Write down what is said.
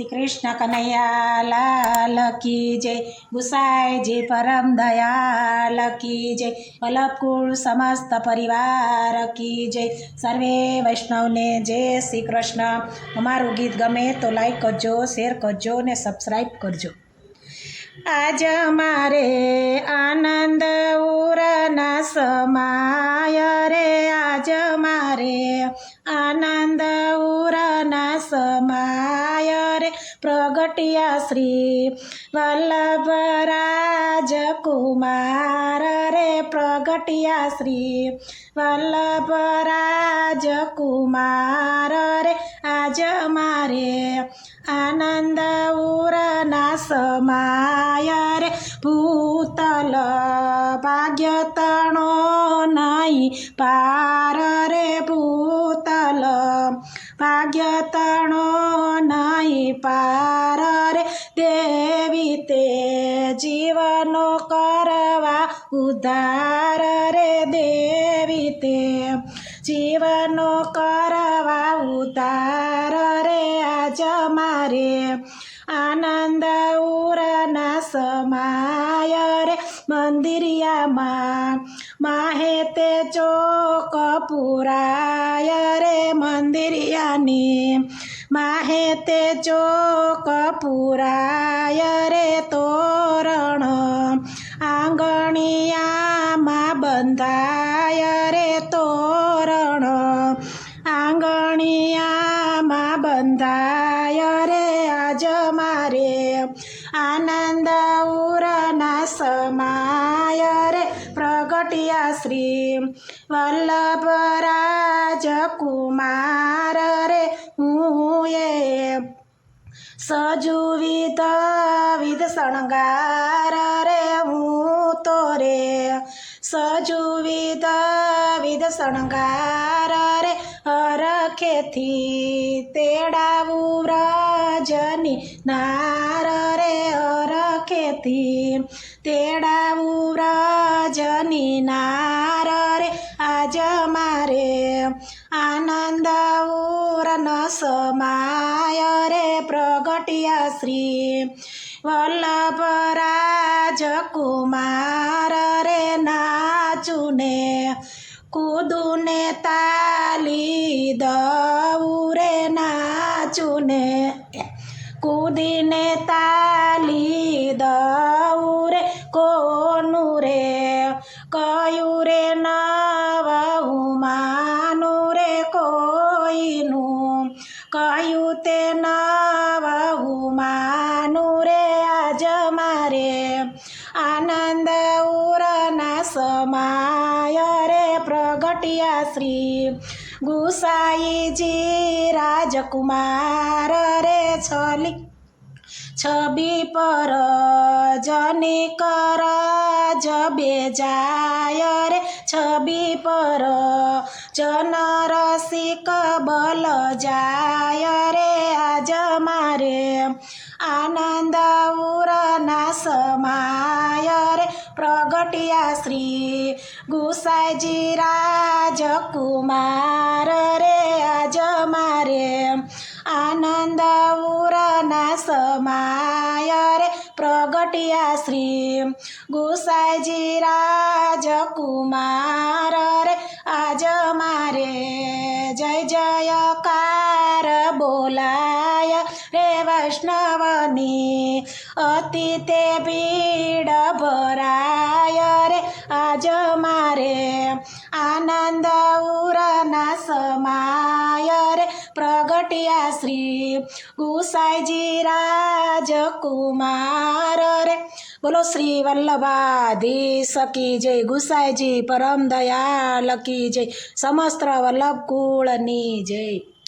શ્રી કૃષ્ણ કનૈયા લાલ કી જય. ગુસાઈજી પરમ દયાલ કી જય. વલ્લભકુળ સમસ્ત પરિવાર કી જય. સર્વે વૈષ્ણવને જય શ્રી કૃષ્ણ. અમારું ગીત ગમે તો લાઈક કરજો શેર કરજો ને સબસ્ક્રાઈબ કરજો. આજ મારે આનંદ ઉરના સમાય રે. આજ મારે આનંદ ઉરના સમાય રે. પ્રગટ્યા શ્રી વલ્લભ રાજકુમાર રે. પ્રગટ્યા શ્રી વલ્લભ રાજકુમાર રે. આજ મારે આનંદ ઉરના સમાય રે ભૂતલ ભાગ્ય તણો નહીં પાર રે ભૂતલ ભાગ્ય તણો નહીં પાર રે દેવી તે જીવનો કરવા ઉધાર રે દેવી તે જીવનો કરવા ઉતાર આજ મારે, આનંદ ઉરના સમાય રે મંદિરિયામાં. માહે તે ચોક પુરાય રે મંદિરિયાની. માહે તે ચોક પુરાય રે તોરણ. આંગણિયામાં બંધાય રે તોરણ. આંગણિયામાં બંધાય રે, આજ મારે આનંદ ઉરના સમાય રે. પ્રગટ્યા શ્રી વલ્લભ રાજકુમાર રે, હું એ સજુવિત વિધ શણગાર રે, હું તો રે સજુ વિધ વિધ શણગાર રે. હરખેથી તેડાવું વ્રજની નાર રે અરખેથી તેડાવું વ્રજની નાર રે. આજ મારે આનંદ ઉરન સમાય રે પ્રગટ્યા શ્રી વલ્લભ રાજકુમાર રે નાચુને કૂદુને તાલી દઉં રે નાચુને કૂદીને તાલી દઉં રે કોનું રે? કયું રે નવું માનું રે કોઈનું? કયું તે નવું માનું રે આજ મારે? આનંદ પ્રગટ્યા શ્રી ગુસાઈજી રાજકુમાર રે છલી છબી પર જની કર જબે જાય રે છબી પર જન રસિક બલ જાય રે આજ મારે આનંદ ઉરના સમાય રે પ્રગટ્યા શ્રી ગુસાઈજી રાજકુમાર રે, આજ મારે આનંદ ઉરના સમાય રે. પ્રગટ્યા શ્રી ગુસાઈજી રાજકુમાર રે, આજ મારે જય જયકાર બોલાય વૈષ્ણવની અતિ તે ભીડ ભરાય રે. આજ મારે આનંદ ઉરના સમાય રે. પ્રગટ્યા શ્રી ગુસાઈજી રાજકુમાર રે. બોલો શ્રી વલ્લભાધીશ કી જય, ગુસાઈજી પરમ દયાલ કી જય. સમસ્ત વલ્લભ કુળની જય.